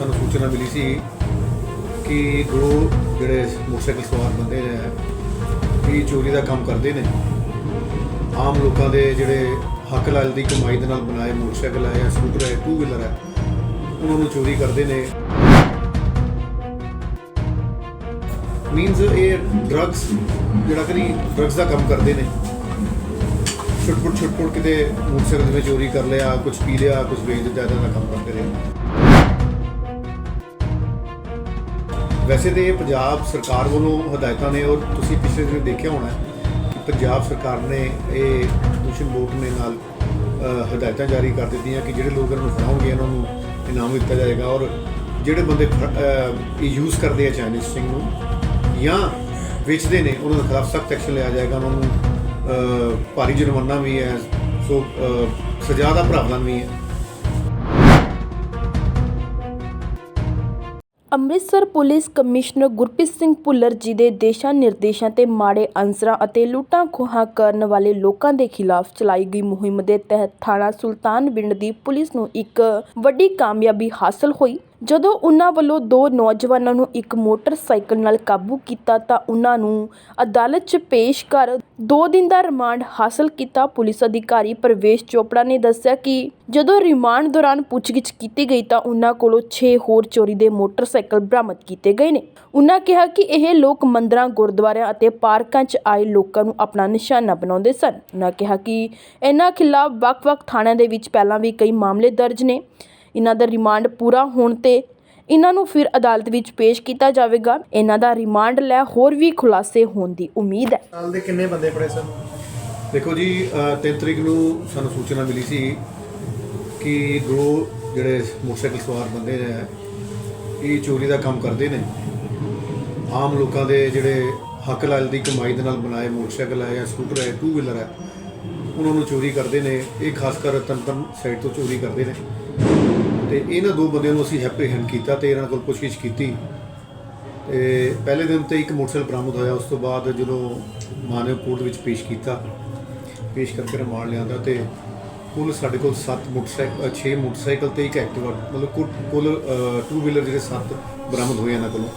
ਸਾਨੂੰ ਸੂਚਨਾ ਮਿਲੀ ਸੀ ਕਿ ਦੋ ਜਿਹੜੇ ਮੋਟਰਸਾਈਕਲ ਸਵਾਰ ਬੰਦੇ ਨੇ ਇਹ ਚੋਰੀ ਦਾ ਕੰਮ ਕਰਦੇ ਨੇ। ਆਮ ਲੋਕਾਂ ਦੇ ਜਿਹੜੇ ਹੱਕ ਲਾਲ ਦੀ ਕਮਾਈ ਦੇ ਨਾਲ ਬਣਾਏ ਮੋਟਰਸਾਈਕਲ ਹੈ ਜਾਂ ਸਕੂਟਰ ਹੈ ਟੂ ਵੀਲਰ ਹੈ ਉਹਨਾਂ ਨੂੰ ਚੋਰੀ ਕਰਦੇ ਨੇ। ਮੀਨਸ ਇਹ ਡਰੱਗਸ ਜਿਹੜਾ ਕਿ ਡਰੱਗਸ ਦਾ ਕੰਮ ਕਰਦੇ ਨੇ। ਛੁੱਟਪੁੱਟ ਛੁੱਟਪੁੱਟ ਕਿਤੇ ਮੋਟਰਸਾਈਕਲ ਦੇ ਚੋਰੀ ਕਰ ਲਿਆ ਕੁਝ ਪੀ ਲਿਆ ਕੁਝ ਵੇਚ ਦਿੱਤਾ ਇਹਦਾ ਦਾ ਕੰਮ ਕਰਦੇ ਰਹੇ ਵੈਸੇ ਤੇ ਇਹ ਪੰਜਾਬ ਸਰਕਾਰ ਵੱਲੋਂ ਹਦਾਇਤਾਂ ਨੇ ਔਰ ਤੁਸੀਂ ਪਿਛਲੇ ਦਿਨ ਦੇਖਿਆ ਹੋਣਾ ਕਿ ਪੰਜਾਬ ਸਰਕਾਰ ਨੇ ਇਹ ਦੂਸ਼ਣ ਬੋਰਡ ਨੇ ਨਾਲ ਹਦਾਇਤਾਂ ਜਾਰੀ ਕਰ ਦਿੱਤੀਆਂ ਕਿ ਜਿਹੜੇ ਲੋਕ ਇਹਨਾਂ ਨੂੰ ਫੜਾਉਣਗੇ ਇਹਨਾਂ ਨੂੰ ਇਨਾਮ ਦਿੱਤਾ ਜਾਏਗਾ ਔਰ ਜਿਹੜੇ ਬੰਦੇ ਫੜ- ਇਹ ਯੂਜ਼ ਕਰਦੇ ਆ ਚਾਈਨੀਜ਼ ਸਿੰਘ ਨੂੰ ਜਾਂ ਵੇਚਦੇ ਨੇ ਉਹਨਾਂ ਦੇ ਖਿਲਾਫ ਸਖਤ ਐਕਸ਼ਨ ਲਿਆ ਜਾਏਗਾ ਉਹਨਾਂ ਨੂੰ ਭਾਰੀ ਜੁਰਮਾਨਾ ਵੀ ਹੈ ਸੋ ਅ, ਸਜ਼ਾ ਦਾ ਪ੍ਰਾਵਧਾਨ ਵੀ ਹੈ। ਅੰਮ੍ਰਿਤਸਰ ਪੁਲਿਸ ਕਮਿਸ਼ਨਰ ਗੁਰਪ੍ਰੀਤ ਸਿੰਘ ਭੁੱਲਰ ਜੀ ਦੇ ਦੇਸ਼ਾਂ ਨਿਰਦੇਸ਼ਾਂ ਤੇ ਮਾੜੇ ਅਨਸਰਾਂ ਅਤੇ ਲੁੱਟਾਂ ਖੋਹਾਂ ਕਰਨ ਵਾਲੇ ਲੋਕਾਂ ਦੇ ਖਿਲਾਫ ਚਲਾਈ ਗਈ ਮੁਹਿੰਮ ਦੇ ਤਹਿਤ ਥਾਣਾ ਸੁਲਤਾਨਵਿੰਡ ਦੀ ਪੁਲਿਸ ਨੂੰ ਇੱਕ ਵੱਡੀ ਕਾਮਯਾਬੀ ਹਾਸਲ ਹੋਈ। ਜਦੋਂ ਉਨ੍ਹਾਂ ਵੱਲੋਂ ਦੋ ਨੌਜਵਾਨਾਂ ਨੂੰ ਇੱਕ ਮੋਟਰਸਾਈਕਲ ਨਾਲ ਕਾਬੂ ਕੀਤਾ ਤਾਂ ਉਨ੍ਹਾਂ ਨੂੰ ਅਦਾਲਤ 'ਚ ਪੇਸ਼ ਕਰ ਦੋ ਦਿਨ ਦਾ ਰਿਮਾਂਡ ਹਾਸਲ ਕੀਤਾ। ਪੁਲਿਸ ਅਧਿਕਾਰੀ ਪ੍ਰਵੇਸ਼ ਚੋਪੜਾ ਨੇ ਦੱਸਿਆ ਕਿ ਜਦੋਂ ਰਿਮਾਂਡ ਦੌਰਾਨ ਪੁੱਛਗਿੱਛ ਕੀਤੀ ਗਈ ਤਾਂ ਉਨ੍ਹਾਂ ਕੋਲੋਂ ਛੇ ਹੋਰ ਚੋਰੀ ਦੇ ਮੋਟਰਸਾਈਕਲ ਬਰਾਮਦ ਕੀਤੇ ਗਏ ਨੇ। ਉਨ੍ਹਾਂ ਕਿਹਾ ਕਿ ਇਹ ਲੋਕ ਮੰਦਰਾਂ, ਗੁਰਦੁਆਰਿਆਂ ਅਤੇ ਪਾਰਕਾਂ 'ਚ ਆਏ ਲੋਕਾਂ ਨੂੰ ਆਪਣਾ ਨਿਸ਼ਾਨਾ ਬਣਾਉਂਦੇ ਸਨ। ਉਨ੍ਹਾਂ ਕਿਹਾ ਕਿ ਇਹਨਾਂ ਖਿਲਾਫ ਵੱਖ-ਵੱਖ ਥਾਣਿਆਂ ਦੇ ਵਿੱਚ ਪਹਿਲਾਂ ਵੀ ਕਈ ਮਾਮਲੇ ਦਰਜ ਨੇ। ਇਹਨਾਂ ਦਾ ਰਿਮਾਂਡ ਪੂਰਾ ਹੋਣ ਤੇ ਇਹਨਾਂ ਨੂੰ ਫਿਰ ਅਦਾਲਤ ਵਿੱਚ ਪੇਸ਼ ਕੀਤਾ ਜਾਵੇਗਾ। ਇਹਨਾਂ ਦਾ ਰਿਮਾਂਡ ਲੈ ਹੋਰ ਵੀ ਖੁਲਾਸੇ ਹੋਣ ਦੀ ਉਮੀਦ ਹੈ। ਸਾਲ ਦੇ ਕਿੰਨੇ ਬੰਦੇ ਫੜੇ ਸਨ? ਦੇਖੋ ਜੀ 3 ਤਰੀਕ ਨੂੰ ਸਾਨੂੰ ਸੂਚਨਾ ਮਿਲੀ ਸੀ ਕਿ ਦੋ ਜਿਹੜੇ ਮੋਟਰਸਾਈਕਲ ਸਵਾਰ ਬੰਦੇ ਨੇ ਇਹ ਚੋਰੀ ਦਾ ਕੰਮ ਕਰਦੇ ਨੇ। ਆਮ ਲੋਕਾਂ ਦੇ ਜਿਹੜੇ ਹੱਕ ਲਾਲ ਦੀ ਕਮਾਈ ਦੇ ਨਾਲ ਬਣਾਏ ਮੋਟਰਸਾਈਕਲ ਹੈ ਜਾਂ ਸਕੂਟਰ ਹੈ ਟੂ ਵੀਲਰ ਹੈ ਉਹਨਾਂ ਨੂੰ ਚੋਰੀ ਕਰਦੇ ਨੇ। ਇਹ ਖਾਸ ਕਰ ਤੰਤਨ ਸਾਈਡ ਤੋਂ ਚੋਰੀ ਕਰਦੇ ਨੇ। ਤੇ ਇਹਨਾਂ ਦੋ ਬੰਦਿਆਂ ਨੂੰ ਅਸੀਂ ਹੈਪੀ ਹੈਂਡ ਕੀਤਾ ਤੇ ਇਹਨਾਂ ਕੋਲ ਪੁੱਛਗਿੱਛ ਕੀਤੀ। ਤੇ ਪਹਿਲੇ ਦਿਨ ਤੇ ਇੱਕ ਮੋਟਰਸਾਈਕਲ ਬਰਾਮਦ ਹੋਇਆ, ਉਸ ਤੋਂ ਬਾਅਦ ਜਦੋਂ ਮਾਨਵ ਕੋਰਟ ਵਿੱਚ ਪੇਸ਼ ਕੀਤਾ, ਪੇਸ਼ ਕਰਕੇ ਰਿਮਾਂਡ ਲਿਆਂਦਾ ਤੇ ਕੁੱਲ ਸਾਡੇ ਕੋਲ 7 ਮੋਟਰਸਾਈਕਲ 6 ਮੋਟਰਸਾਈਕਲ ਤੇ ਇੱਕ ਐਕਟਿਵਾ, ਮਤਲਬ ਕੁੱਲ- ਕੁੱਲ ਟੂ ਵੀਲਰ ਜਿਹੜੇ 7 ਬਰਾਮਦ ਹੋਏ ਇਹਨਾਂ ਕੋਲੋਂ।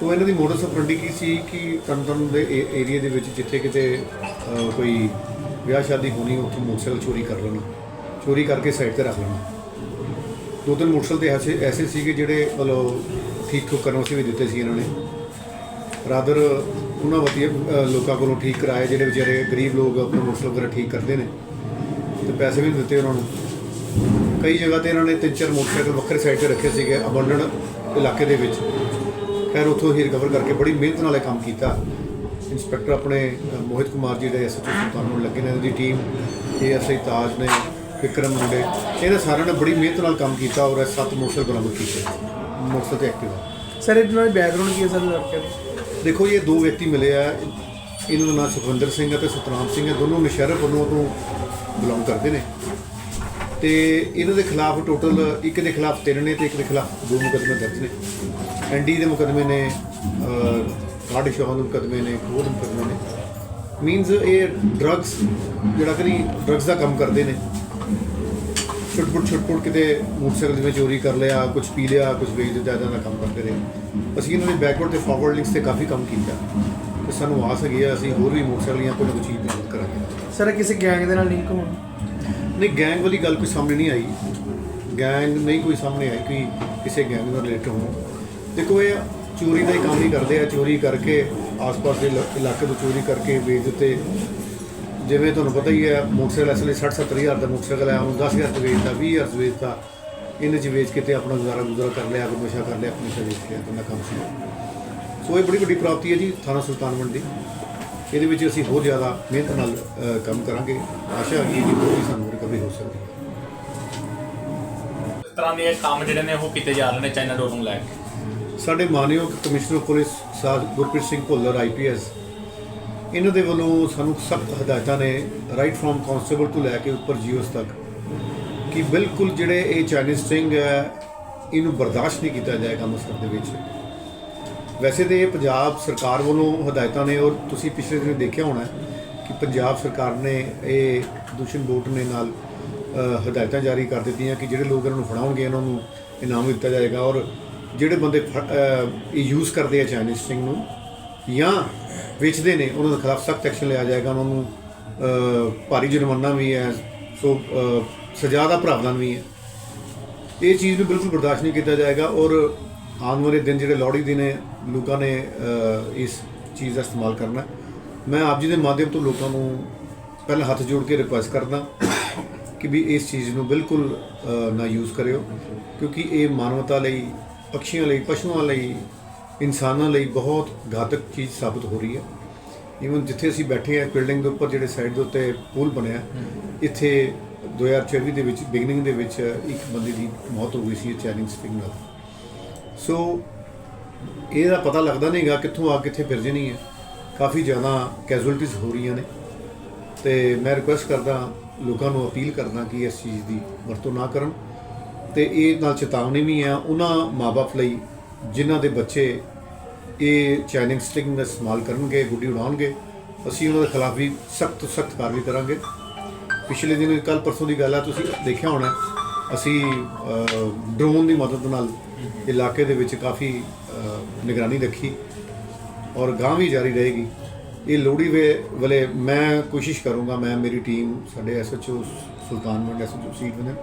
ਤੋਂ ਇਹਨਾਂ ਦੀ ਮੋਡਸ ਆਫਰੈਂਡੀ ਕੀ ਸੀ ਕਿ ਤਨਤਨ ਦੇ ਏਰੀਆ ਦੇ ਵਿੱਚ ਜਿੱਥੇ ਕਿਤੇ ਕੋਈ ਵਿਆਹ ਸ਼ਾਦੀ ਹੋਣੀ, ਉੱਥੇ ਮੋਟਰਸਾਈਕਲ ਚੋਰੀ ਕਰ ਲੈਣਾ, ਚੋਰੀ ਕਰਕੇ ਸਾਈਡ ਤੇ ਰੱਖ ਲੈਣਾ। ਦੋ ਤਿੰਨ ਮੋਟਰਸਾਈਕਲ ਤੇ ਐਸੇ ਐਸੇ ਸੀਗੇ ਜਿਹੜੇ ਮਤਲਬ ਠੀਕ ਠੋਕ ਕਰਨ ਵਾਸਤੇ ਵੀ ਦਿੱਤੇ ਸੀ ਇਹਨਾਂ ਨੇ। ਰਾਦਰ ਉਹਨਾਂ ਵਧੀਆ ਲੋਕਾਂ ਕੋਲੋਂ ਠੀਕ ਕਰਾਏ, ਜਿਹੜੇ ਵਿਚਾਰੇ ਗਰੀਬ ਲੋਕ ਆਪਣੇ ਮੋਟਰਸਾਈਕਲ ਵਗੈਰਾ ਠੀਕ ਕਰਦੇ ਨੇ। ਤੇ ਪੈਸੇ ਵੀ ਨਹੀਂ ਦਿੱਤੇ ਉਹਨਾਂ ਨੂੰ। ਕਈ ਜਗ੍ਹਾ ਤੇ ਇਹਨਾਂ ਨੇ ਤਿੰਨ ਚਾਰ ਮੋਟਰਸਾਈਕਲ ਵੱਖਰੇ ਸਾਈਡ ਤੇ ਰੱਖੇ ਸੀਗੇ ਅਬੰਡਨ ਇਲਾਕੇ ਦੇ ਵਿੱਚ। ਖੈਰ, ਉੱਥੋਂ ਹੀ ਰਿਕਵਰ ਕਰਕੇ ਬੜੀ ਮਿਹਨਤ ਨਾਲ ਇਹ ਕੰਮ ਕੀਤਾ। ਇੰਸਪੈਕਟਰ ਆਪਣੇ ਮੋਹਿਤ ਕੁਮਾਰ ਜੀ ਦੇ ਐਸਐਚਓ ਸੁਲਤਾਨ ਨੂੰ ਲੱਗੇ ਨੇ ਉਹਦੀ ਟੀਮ ਏਐਸਆਈ ਤਾਜ ਨੇ ਵਿਕਰਮ ਮੁੰਡੇ। ਇਹਨਾਂ ਸਾਰਿਆਂ ਨੇ ਬੜੀ ਮਿਹਨਤ ਨਾਲ ਕੰਮ ਕੀਤਾ ਔਰ ਇਹ ਸੱਤ ਮੋਟਰਸਾਈਕਲ ਬਰਾਮਦ ਕੀਤੇ। ਮੋਟਰਸਾਈਕਲ ਤੇ ਐਕਟਿਵਾ ਸਰ ਇਹਨਾਂ ਦਾ ਬੈਕਗ੍ਰਾਉਂਡ ਕੀ ਹੈ ਸਰ? ਲੜਕੇ ਦਾ ਦੇਖੋ ਇਹ ਦੋ ਵਿਅਕਤੀ ਮਿਲੇ ਆ। ਇਹਨਾਂ ਦਾ ਨਾਮ ਸੁਖਵਿੰਦਰ ਸਿੰਘ ਅਤੇ ਸਤਨਾਮ ਸਿੰਘ ਹੈ ਦੋਨੋਂ ਨਸ਼ਹਿਰਾ ਵੱਲੋਂ ਤੋਂ ਬਿਲੋਂਗ ਕਰਦੇ ਨੇ। ਤੇ ਇਹਨਾਂ ਦੇ ਖਿਲਾਫ ਟੋਟਲ ਇੱਕ ਦੇ ਖਿਲਾਫ ਤਿੰਨ ਨੇ ਤੇ ਇੱਕ ਦੇ ਖਿਲਾਫ ਦੋ ਮੁਕੱਦਮੇ ਦਰਜ ਨੇ। ਐਨਡੀ ਦੇ ਮੁਕੱਦਮੇ ਨੇ ਕਾਰਡ ਸ਼ੋਹਾਂ ਦੇ ਮੁਕੱਦਮੇ ਨੇ ਹੋਰ ਮੁਕੱਦਮੇ ਨੇ। ਮੀਨਸ ਇਹ ਡਰੱਗਸ ਜਿਹੜਾ ਕਿ ਡਰੱਗਸ ਦਾ ਕੰਮ ਕਰਦੇ ਨੇ। ਛੁੱਟਪੁੱਟ ਛੁੱਟਪੁੱਟ ਕਿਤੇ ਮੋਟਰਸਾਈਕਲ ਦੇ ਵਿੱਚ ਚੋਰੀ ਕਰ ਲਿਆ ਕੁਝ ਪੀ ਲਿਆ ਕੁਝ ਵੇਚ ਦਿੱਤਾ ਇਹਦਾ ਦਾ ਕੰਮ ਕਰਦੇ ਰਹੇ। ਅਸੀਂ ਇਹਨਾਂ ਦੇ ਬੈਕਵਰਡ ਤੇ ਫਾਰਵਰਡ ਲਿੰਕਸ ਤੇ ਕਾਫੀ ਕੰਮ ਕੀਤਾ। ਤੇ ਸਾਨੂੰ ਆਸ ਹੈਗੀ ਆ ਅਸੀਂ ਹੋਰ ਵੀ ਮੋਟਰਸਾਈਕਲ ਜਾਂ ਕੋਈ ਨਾ ਕੋਈ ਚੀਜ਼ ਕਰਾਂਗੇ। ਸਰ ਕਿਸੇ ਗੈਂਗ ਦੇ ਨਾਲ ਲਿੰਕ ਹੋਣ? ਨਹੀਂ ਗੈਂਗ ਵਾਲੀ ਗੱਲ ਕੋਈ ਸਾਹਮਣੇ ਨਹੀਂ ਆਈ। ਗੈਂਗ ਨਹੀਂ ਕੋਈ ਸਾਹਮਣੇ ਆਈ ਕਿ ਕਿਸੇ ਗੈਂਗ ਨਾਲ ਰਿਲੇਟ ਹੋਣ। ਦੇਖੋ ਇਹ ਚੋਰੀ ਦਾ ਹੀ ਕੰਮ ਹੀ ਕਰਦੇ ਆ। ਚੋਰੀ ਕਰਕੇ ਆਸ-ਪਾਸ ਦੇ ਇਲਾ- ਇਲਾਕੇ ਤੋਂ ਚੋਰੀ ਕਰਕੇ ਵੇਚ ਦਿੱਤੇ। ਜਿਵੇਂ ਤੁਹਾਨੂੰ ਪਤਾ ਹੀ ਹੈ ਮੋਟਰਸਾਈਕਲ ਅਸਲੇ 60-70 ਹਜ਼ਾਰ ਦਾ ਮੋਟਰਸਾਈਕਲ ਹੈ ਉਹਨੂੰ 10 ਹਜ਼ਾਰ 'ਚ ਵੇਚਦਾ 20 ਹਜ਼ਾਰ 'ਚ ਵੇਚਦਾ ਇਹਨੇ 'ਚ ਵੇਚ ਕੇ ਤੇ ਆਪਣਾ ਗੁਜ਼ਾਰਾ ਗੁਜ਼ਾਰਾ ਕਰ ਲਿਆ ਕੋਈ ਨਸ਼ਾ ਕਰ ਲਿਆ ਆਪਣੀ ਲਿਆ ਤਾਂ ਕੰਮ ਸੀ ਸੋ ਇਹ ਬੜੀ ਵੱਡੀ ਪ੍ਰਾਪਤੀ ਹੈ ਜੀ ਥਾਣਾ ਸੁਲਤਾਨਵੰਡ ਦੀ ਇਹਦੇ ਵਿੱਚ ਅਸੀਂ ਹੋਰ ਜ਼ਿਆਦਾ ਮਿਹਨਤ ਨਾਲ ਕੰਮ ਕਰਾਂਗੇ। ਆਸ਼ਾ ਹੈ ਕਿ ਵੀ ਸਾਨੂੰ ਰਿਕਵਰੀ ਹੋ ਸਕਦੀ ਹੈ। ਇਸ ਤਰ੍ਹਾਂ ਦੇ ਕੰਮ ਜਿਹੜੇ ਨੇ ਉਹ ਕੀਤੇ ਜਾ ਰਹੇ ਨੇ ਚਾਈਨਾ ਡੋਰ ਨੂੰ ਲੈ ਕੇ। ਸਾਡੇ ਮਾਨਯੋਗ ਕਮਿਸ਼ਨਰ ਪੁਲਿਸ ਸਾਹਿਬ ਗੁਰਪ੍ਰੀਤ ਸਿੰਘ ਭੁੱਲਰ ਆਈਪੀਐਸ ਇਹਨਾਂ ਦੇ ਵੱਲੋਂ ਸਾਨੂੰ ਸਖਤ ਹਦਾਇਤਾਂ ਨੇ ਰਾਈਟ ਫਰੋਮ ਕਾਂਸਟੇਬਲ ਤੋਂ ਲੈ ਕੇ ਉੱਪਰ ਜੀਓਸ ਤੱਕ ਕਿ ਬਿਲਕੁਲ ਜਿਹੜੇ ਇਹ ਚਾਈਨੀਜ਼ ਸਟਿੰਗ ਹੈ, ਇਹਨੂੰ ਬਰਦਾਸ਼ਤ ਨਹੀਂ ਕੀਤਾ ਜਾਏਗਾ ਅੰਮ੍ਰਿਤਸਰ ਦੇ ਵਿੱਚ। ਵੈਸੇ ਤੇ ਇਹ ਪੰਜਾਬ ਸਰਕਾਰ ਵੱਲੋਂ ਹਦਾਇਤਾਂ ਨੇ ਔਰ ਤੁਸੀਂ ਪਿਛਲੇ ਦਿਨ ਦੇਖਿਆ ਹੋਣਾ ਕਿ ਪੰਜਾਬ ਸਰਕਾਰ ਨੇ ਇਹ ਦੂਸ਼ਣ ਬੋਰਡ ਨੇ ਨਾਲ ਹਦਾਇਤਾਂ ਜਾਰੀ ਕਰ ਦਿੱਤੀਆਂ ਕਿ ਜਿਹੜੇ ਲੋਕ ਇਹਨਾਂ ਨੂੰ ਫੜਾਉਣਗੇ, ਇਹਨਾਂ ਨੂੰ ਇਨਾਮ ਦਿੱਤਾ ਜਾਏਗਾ ਔਰ ਜਿਹੜੇ ਬੰਦੇ ਫ- ਇਹ ਯੂਜ਼ ਕਰਦੇ ਆ ਚਾਈਨੀਜ਼ ਸਟਿੰਗ ਨੂੰ ਜਾਂ ਵੇਚਦੇ ਨੇ ਉਹਨਾਂ ਦੇ ਖਿਲਾਫ ਸਖਤ ਐਕਸ਼ਨ ਲਿਆ ਜਾਏਗਾ ਉਹਨਾਂ ਨੂੰ ਭਾਰੀ ਜੁਰਮਾਨਾ ਵੀ ਹੈ ਸੋ ਅ, ਸਜ਼ਾ ਦਾ ਪ੍ਰਾਵਧਾਨ ਵੀ ਹੈ। ਇਹ ਚੀਜ਼ ਨੂੰ ਬਿਲਕੁਲ ਬਰਦਾਸ਼ਤ ਨਹੀਂ ਕੀਤਾ ਜਾਏਗਾ ਔਰ ਆਉਣ ਵਾਲੇ ਦਿਨ ਜਿਹੜੇ ਲੋਹੜੀ ਦਿਨ ਨੇ ਲੋਕਾਂ ਨੇ ਇਸ ਚੀਜ਼ ਦਾ ਇਸਤੇਮਾਲ ਕਰਨਾ। ਮੈਂ ਆਪ ਜੀ ਦੇ ਮਾਧਿਅਮ ਤੋਂ ਲੋਕਾਂ ਨੂੰ ਪਹਿਲਾਂ ਹੱਥ ਜੋੜ ਕੇ ਰਿਕੁਐਸਟ ਕਰਦਾ ਕਿ ਵੀ ਇਸ ਚੀਜ਼ ਨੂੰ ਬਿਲਕੁਲ ਨਾ ਯੂਜ਼ ਕਰਿਓ ਕਿਉਂਕਿ ਇਹ ਮਾਨਵਤਾ ਲਈ ਪਕਸ਼ੀਆਂ ਲਈ ਪਸ਼ੂਆਂ ਲਈ ਇਨਸਾਨਾਂ ਲਈ ਬਹੁਤ ਘਾਤਕ ਚੀਜ਼ ਸਾਬਤ ਹੋ ਰਹੀ ਹੈ। ਇਵਨ ਜਿੱਥੇ ਅਸੀਂ ਬੈਠੇ ਹਾਂ ਬਿਲਡਿੰਗ ਦੇ ਉੱਪਰ ਜਿਹੜੇ ਸਾਈਡ ਦੇ ਉੱਤੇ ਪੁਲ ਬਣਿਆ, ਇੱਥੇ 2024 ਦੇ ਵਿੱਚ ਬਿਗਨਿੰਗ ਦੇ ਵਿੱਚ ਇੱਕ ਬੰਦੇ ਦੀ ਮੌਤ ਹੋ ਗਈ ਸੀ ਚੈਨਿੰਗ ਸਪਿੰਗ ਨਾਲ ਸੋ ਇਹਦਾ ਪਤਾ ਲੱਗਦਾ ਨਹੀਂਗਾ ਕਿੱਥੋਂ ਆ ਕਿੱਥੇ ਫਿਰ ਜਣੀ ਹੈ। ਕਾਫੀ ਜ਼ਿਆਦਾ ਕੈਜੁਅਲਟੀਜ਼ ਹੋ ਰਹੀਆਂ ਨੇ। ਤੇ ਮੈਂ ਰਿਕੁਐਸਟ ਕਰਦਾ, ਲੋਕਾਂ ਨੂੰ ਅਪੀਲ ਕਰਦਾ ਕਿ ਇਸ ਚੀਜ਼ ਦੀ ਵਰਤੋਂ ਨਾ ਕਰਨ। ਤੇ ਇਹ ਨਾਲ ਚੇਤਾਵਨੀ ਵੀ ਆ ਉਹਨਾਂ ਮਾਪੇ ਲਈ ਜਿਨ੍ਹਾਂ ਦੇ ਬੱਚੇ ਇਹ ਚਾਈਨਿੰਗ ਸਟਿੰਗ ਦਾ ਇਸਤੇਮਾਲ ਕਰਨਗੇ, ਗੁੱਡੀ ਉਡਾਉਣਗੇ, ਅਸੀਂ ਉਹਨਾਂ ਦੇ ਖਿਲਾਫ ਵੀ ਸਖਤ ਸਖਤ ਕਾਰਵਾਈ ਕਰਾਂਗੇ। ਪਿਛਲੇ ਦਿਨ ਕੱਲ ਪਰਸੋਂ ਦੀ ਗੱਲ ਆ, ਤੁਸੀਂ ਦੇਖਿਆ ਹੋਣਾ, ਅਸੀਂ ਡਰੋਨ ਦੀ ਮਦਦ ਨਾਲ ਇਲਾਕੇ ਦੇ ਵਿੱਚ ਕਾਫੀ ਨਿਗਰਾਨੀ ਰੱਖੀ ਔਰ ਗਾਂ ਵੀ ਜਾਰੀ ਰਹੇਗੀ। ਇਹ ਲੋਹੜੀ ਵੇ, ਵੇਲੇ ਮੈਂ ਕੋਸ਼ਿਸ਼ ਕਰੂੰਗਾ, ਮੈਂ, ਮੇਰੀ ਟੀਮ ਸਾਡੇ ਐਸਐਚਓ ਸੁਲਤਾਨਪੁਰ ਐਸਐਚਓ ਸੀਟ ਨੇ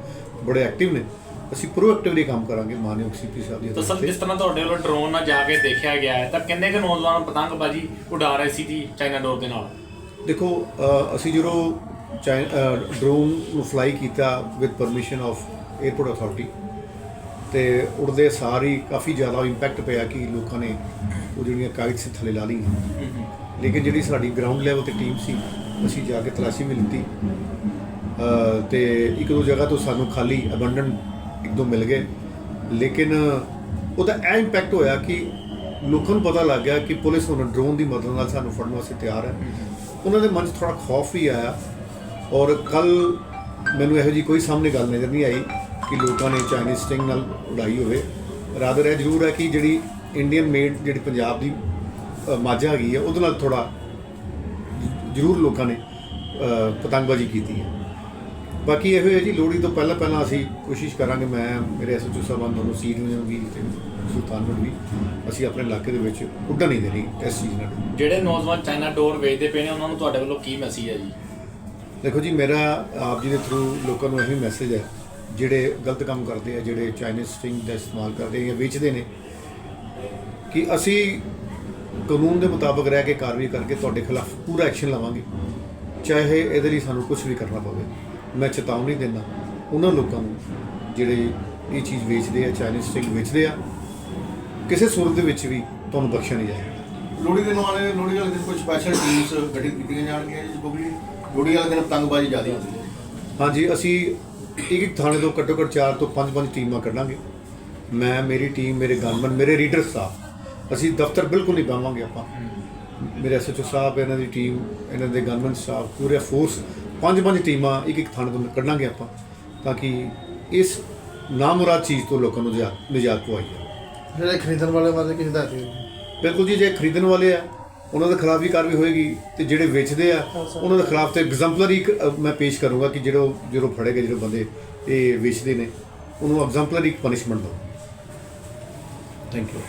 ਬੜੇ ਐਕਟਿਵ ਨੇ। ਅਸੀਂ ਪ੍ਰੋਐਕਟਿਵਲੀ ਕੰਮ ਕਰਾਂਗੇ ਮਾਨਯੋਗ ਸੀਪੀ ਸਾਹਿਬ ਦੀ ਤਾਂ ਸਰ। ਜਿਸ ਤਰ੍ਹਾਂ ਤੁਹਾਡੇ ਵੱਲੋਂ ਡਰੋਨ ਨਾਲ ਜਾ ਕੇ ਦੇਖਿਆ ਗਿਆ ਹੈ ਤਾਂ ਕਿੰਨੇ ਕੁ ਨੌਜਵਾਨ ਪਤੰਗਬਾਜ਼ੀ ਉਡਾ ਰਹੇ ਸੀ ਜੀ ਚਾਈਨਾ ਡੋਰ ਦੇ ਨਾਲ? ਦੇਖੋ ਅਸੀਂ ਜਦੋਂ ਡਰੋਨ ਨੂੰ ਫਲਾਈ ਕੀਤਾ with permission of airport authority ਤੇ ਉੜਦੇ ਸਾਰੀ ਕਾਫੀ ਜ਼ਿਆਦਾ ਇੰਪੈਕਟ ਪਿਆ ਕਿ ਲੋਕਾਂ ਨੇ ਉਹ ਜਿਹੜੀਆਂ ਕਾਗਜ਼ ਥੱਲੇ ਲਾ ਲਈਆਂ। ਲੇਕਿਨ ਜਿਹੜੀ ਸਾਡੀ ਗਰਾਊਂਡ ਲੈਵਲ ਤੇ ਟੀਮ ਸੀ ਅਸੀਂ ਜਾ ਕੇ ਤਲਾਸ਼ੀ ਵੀ ਲਿੱਤੀ। ਅ, ਤੇ ਇੱਕ ਦੋ ਜਗ੍ਹਾ ਤੋਂ ਸਾਨੂੰ ਖਾਲੀ ਅਬੰਡਨ ਇੱਕ ਦੋ ਮਿਲ ਗਏ। ਲੇਕਿਨ ਉਹਦਾ ਇਹ ਇੰਪੈਕਟ ਹੋਇਆ ਕਿ ਲੋਕਾਂ ਨੂੰ ਪਤਾ ਲੱਗ ਗਿਆ ਕਿ ਪੁਲਿਸ ਹੁਣ ਡਰੋਨ ਦੀ ਮਦਦ ਨਾਲ ਸਾਨੂੰ ਫੜਨ ਵਾਸਤੇ ਤਿਆਰ ਹੈ। ਉਹਨਾਂ ਦੇ ਮਨ 'ਚ ਥੋੜਾ ਖੌਫ ਵੀ ਆਇਆ ਔਰ ਕੱਲ ਮੈਨੂੰ ਇਹੋ ਜੀ ਕੋਈ ਸਾਹਮਣੇ ਗੱਲ ਨਜ਼ਰ ਨਹੀਂ ਆਈ ਕਿ ਲੋਕਾਂ ਨੇ ਚਾਈਨੀਜ਼ ਸਟਿੰਗ ਨਾਲ ਉਡਾਈ ਹੋਵੇ। ਰਾਦਰ ਇਹ ਜ਼ਰੂਰ ਹੈ ਕਿ ਜਿਹੜੀ ਇੰਡੀਅਨ ਮੇਡ ਜਿਹੜੀ ਪੰਜਾਬ ਦੀ ਮਾਝਾ ਹੈਗੀ ਹੈ, ਉਹਦੇ ਨਾਲ ਥੋੜਾ ਜ਼ਰੂਰ ਲੋਕਾਂ ਨੇ ਪਤੰਗਬਾਜ਼ੀ ਕੀਤੀ ਹੈ। ਬਾਕੀ ਇਹੋ ਹੈ ਜੀ ਲੋਹੜੀ ਤੋਂ ਪਹਿਲਾਂ ਪਹਿਲਾਂ ਅਸੀਂ ਕੋਸ਼ਿਸ਼ ਕਰਾਂਗੇ ਮੈਂ ਮੇਰੇ ਐਸਓਚਓ ਸਾਹਿਬਾਨ ਦੋਨੋਂ ਸੀਟ ਨੂੰ ਵੀ ਸੁਲਤਾਨਪੁਰ ਵੀ। ਅਸੀਂ ਆਪਣੇ ਇਲਾਕੇ ਦੇ ਵਿੱਚ ਉੱਡਣ ਨਹੀਂ ਦੇਣੀ ਇਸ ਚੀਜ਼ ਨਾਲ। ਜਿਹੜੇ ਨੌਜਵਾਨ ਚਾਈਨਾ ਡੋਰ ਵੇਚਦੇ ਪਏ ਨੇ ਉਹਨਾਂ ਨੂੰ ਤੁਹਾਡੇ ਵੱਲੋਂ ਕੀ ਮੈਸੇਜ ਹੈ ਜੀ? ਦੇਖੋ ਜੀ ਮੇਰਾ ਆਪ ਜੀ ਦੇ ਥਰੂ ਲੋਕਾਂ ਨੂੰ ਇਹੀ ਮੈਸੇਜ ਹੈ ਜਿਹੜੇ ਗਲਤ ਕੰਮ ਕਰਦੇ ਆ ਜਿਹੜੇ ਚਾਈਨੀਜ਼ ਸਟਿੰਗ ਦਾ ਇਸਤੇਮਾਲ ਕਰਦੇ ਆ ਜਾਂ ਵੇਚਦੇ ਨੇ ਕਿ ਅਸੀਂ ਕਾਨੂੰਨ ਦੇ ਮੁਤਾਬਕ ਰਹਿ ਕੇ ਕਾਰਵਾਈ ਕਰਕੇ ਤੁਹਾਡੇ ਖਿਲਾਫ ਪੂਰਾ ਐਕਸ਼ਨ ਲਵਾਂਗੇ ਚਾਹੇ ਇਹਦੇ ਲਈ ਸਾਨੂੰ ਕੁਝ ਵੀ ਕਰਨਾ ਪਵੇ। ਮੈਂ ਚੇਤਾਵਨੀ ਦਿੰਦਾ ਉਹਨਾਂ ਲੋਕਾਂ ਨੂੰ ਜਿਹੜੇ ਇਹ ਚੀਜ਼ ਵੇਚਦੇ ਆ ਚਾਈਨੀਜ਼ ਸਟਿੰਗ ਵੇਚਦੇ ਆ ਕਿਸੇ ਸੂਰਤ ਦੇ ਵਿੱਚ ਵੀ ਤੁਹਾਨੂੰ ਬਖਸ਼ਿਆ ਨਹੀਂ ਜਾਏਗਾ। ਲੋਹੜੀ ਦੇ ਨਾਲ ਲੋਹੜੀ ਵਾਲੇ ਦਿਨ ਕੋਈ ਸਪੈਸ਼ਲ ਟੀਮਸ ਗਠਿਤ ਕੀਤੀਆਂ ਜਾਣਗੀਆਂ ਜੀ ਕਿਉਂਕਿ ਲੋਹੜੀ ਵਾਲੇ ਦਿਨ ਪਤੰਗਬਾਜ਼ੀ ਜ਼ਿਆਦਾ ਹੁੰਦੀ ਹੈ। ਹਾਂਜੀ ਅਸੀਂ ਇੱਕ ਇੱਕ ਥਾਣੇ ਤੋਂ ਘੱਟੋ ਘੱਟ 4 ਤੋਂ 5-5 ਟੀਮਾਂ ਕੱਢਾਂਗੇ। ਮੈਂ ਮੇਰੀ ਟੀਮ ਮੇਰੇ ਗਨਮੈਨ ਮੇਰੇ ਰੀਡਰ ਸਟਾਫ ਅਸੀਂ ਦਫ਼ਤਰ ਬਿਲਕੁਲ ਨਹੀਂ ਪਾਵਾਂਗੇ ਆਪਾਂ। ਮੇਰੇ ਐਸਐਚਓ ਸਾਹਿਬ ਇਹਨਾਂ ਦੀ ਟੀਮ ਇਹਨਾਂ ਦੇ ਗਨਮੈਨ ਸਟਾਫ ਪੂਰੇ ਫੋਰਸ ਪੰਜ ਪੰਜ ਟੀਮਾਂ ਇੱਕ ਇੱਕ ਥਾਣੇ ਤੋਂ ਕੱਢਾਂਗੇ ਆਪਾਂ ਤਾਂ ਕਿ ਇਸ ਨਾਮੁਰਾਦ ਚੀਜ਼ ਤੋਂ ਲੋਕਾਂ ਨੂੰ ਨਿਜਾਤ ਨਿਜਾਤ ਪਵਾਈ ਜਾਵੇ। ਜਿਹੜੇ ਖਰੀਦਣ ਵਾਲੇ ਵਾਲੇ ਕਿਸੇ ਦਾ ਸੀ ਬਿਲਕੁਲ ਜੀ ਜੇ ਖਰੀਦਣ ਵਾਲੇ ਆ ਉਹਨਾਂ ਦੇ ਖਿਲਾਫ ਵੀ ਕਾਰਵਾਈ ਹੋਏਗੀ ਤੇ ਜਿਹੜੇ ਵੇਚਦੇ ਆ ਉਹਨਾਂ ਦੇ ਖਿਲਾਫ ਤੇ ਐਗਜ਼ੈਂਪਲਰੀ ਮੈਂ ਪੇਸ਼ ਕਰੂੰਗਾ ਕਿ ਜਿਹੜੇ ਜਦੋਂ ਫੜੇਗੇ ਜਿਹੜੇ ਬੰਦੇ ਇਹ ਵੇਚਦੇ ਨੇ ਉਹਨੂੰ ਐਗਜ਼ੈਂਪਲਰੀ ਪਨਿਸ਼ਮੈਂਟ ਦਿਓ। Thank you